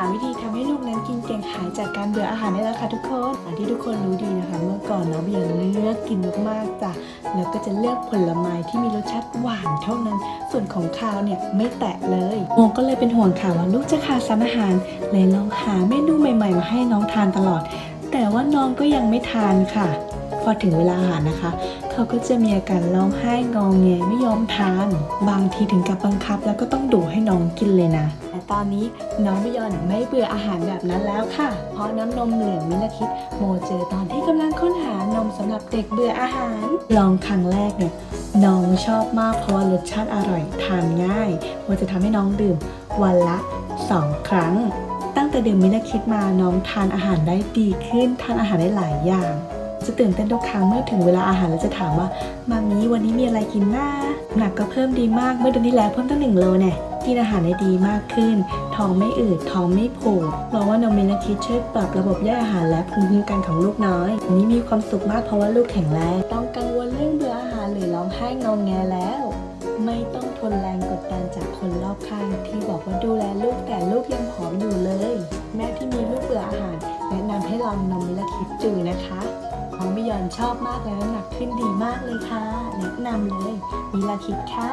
าวิธีทำให้ลูกนั้นกินเก่งหายจากการเบื่ออาหารได้แล้วค่ะทุกคนอย่างที่ทุกคนรู้ดีนะคะ เมื่อก่อนน้องเบียร์เลือกกินมากๆจ้ะแล้วก็จะเลือกผลไม้ที่มีรสชาติหวานเท่านั้น ส่วนของคาวเนี่ยไม่แตะเลยโมก็เลยเป็นห่วงค่ะว่าลูกจะขาดสารอาหารเลยลองหาเมนูใหม่ ๆ มาให้น้องทานตลอด แต่ว่าน้องก็ยังไม่ทานค่ะ พอถึงเวลาอาหารนะคะ เขาก็จะมีอาการร้องไห้งองแงยไม่ยอมทาน บางทีถึงกับบังคับ แล้วก็ต้องดุให้น้องกินเลยนะแต่ตอนนี้น้องบิยอนไม่เบื่ออาหารแบบนั้นแล้วค่ะ เพราะน้ำนมเหลืองมิลคิดโมเจอตอนที่กำลังค้นหานมสำหรับเด็กเบื่ออาหาร ลองครั้งแรกเนี่ยน้องชอบมากเพราะว่ารสชาติอร่อยทานง่ายโมจะทำให้น้องดื่มวันละ 2 ครั้ง ตั้งแต่ดื่มมิลคิดมาน้องทานอาหารได้ดีขึ้น ทานอาหารได้หลายอย่าง จะตื่นเต้นทุกครั้งเมื่อถึงเวลาอาหารแล้วจะถามว่ามามีวันนี้มีอะไรกินน้าหนักก็เพิ่มดีมากเมื่อเดือนที่แล้วเพิ่มตั้งหนึ่งโลเนี่ยกินอาหารได้ดีมากขึ้น ท้องไม่อืด ท้องไม่ผูกเพราะว่านมมิลคิดช่วยปรับระบบย่อยอาหารและภูมิคุ้มกันของลูกน้อยวันนี้มีความสุขมากเพราะว่าลูกแข็งแรง ต้องกังวลเรื่องเบื่ออาหารหรือร้องไห้งองแงแล้ว ไม่ต้องทนแรงกดดันจากคนรอบข้าง ที่บอกว่าดูแลลูกแต่ลูกยังผอมอยู่เลย แม่ที่มีลูกเบื่ออาหาร แนะนำให้ลองนมมิลคิดดูนะคะ น้องบิยอนชอบมากเลยน้ำหนักขึ้นดีมากเลยค่ะ แนะนำเลยมิลคิดค่ะ